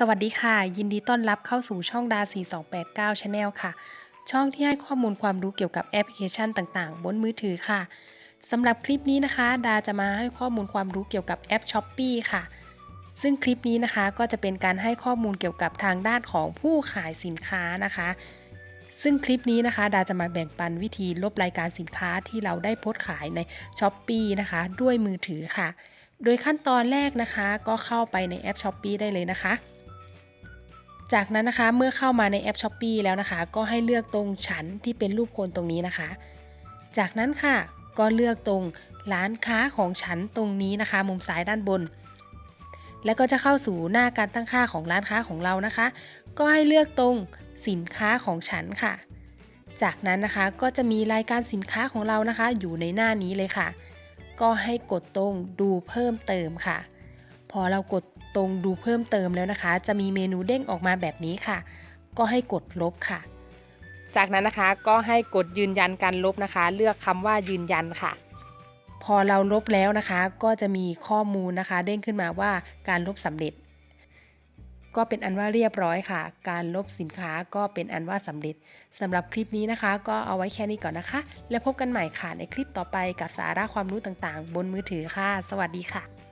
สวัสดีค่ะ ยินดีต้อนรับเข้าสู่ช่องดา 4289 Channel ค่ะ ช่องที่ให้ข้อมูลความรู้เกี่ยวกับแอปพลิเคชันต่างๆ บนมือถือค่ะสำหรับคลิปนี้นะคะ ดาจะมาให้ข้อมูลความรู้เกี่ยวกับแอป s h อ p e e ค่ะ ซึ่งคลิปนี้นะคะก็จะเป็นการให้ข้อมูลเกี่ยวกับทางด้านของผู้ขายสินค้านะคะ ซึ่งคลิปนี้นะคะ ดาจะมาแบ่งปันวิธีลบรายการสินค้าที่เราได้โพสต์ขายใน s h อ p e e นะคะ ด้วยมือถือค่ะ โดยขั้นตอนแรกนะคะ ก็เข้าไปในแอป s h อ p e e ได้เลยนะคะ จากนั้นนะคะเมื่อเข้ามาในแอป s h อ p e e แล้วนะคะ ก็ให้เลือกตรงฉันที่เป็นรูปคนตรงนี้นะคะ จากนั้นค่ะก็เลือกตรงร้านค้าของฉันตรงนี้นะคะ มุมซ้ายด้านบน แล้วก็จะเข้าสู่หน้าการตั้งค่าของร้านค้าของเรานะคะ ก็ให้เลือกตรงสินค้าของฉันค่ะ จากนั้นนะคะก็จะมีรายการสินค้าของเรานะคะ อยู่ในหน้านี้เลยค่ะ ก็ให้กดตรงดูเพิ่มเติมค่ะ พอเรากดตรงดูเพิ่มเติมแล้วนะคะ จะมีเมนูเด้งออกมาแบบนี้ค่ะ ก็ให้กดลบค่ะ จากนั้นนะคะก็ให้กดยืนยันการลบนะคะ เลือกคำว่ายืนยันค่ะ พอเราลบแล้วนะคะ ก็จะมีข้อมูลนะคะ เด้งขึ้นมาว่าการลบสำเร็จ ก็เป็นอันว่าเรียบร้อยค่ะ การลบสินค้าก็เป็นอันว่าสำเร็จสำหรับคลิปนี้นะคะ ก็เอาไว้แค่นี้ก่อนนะคะ แล้วพบกันใหม่ค่ะในคลิปต่อไปกับสาระความรู้ต่างๆ บนมือถือค่ะ สวัสดีค่ะ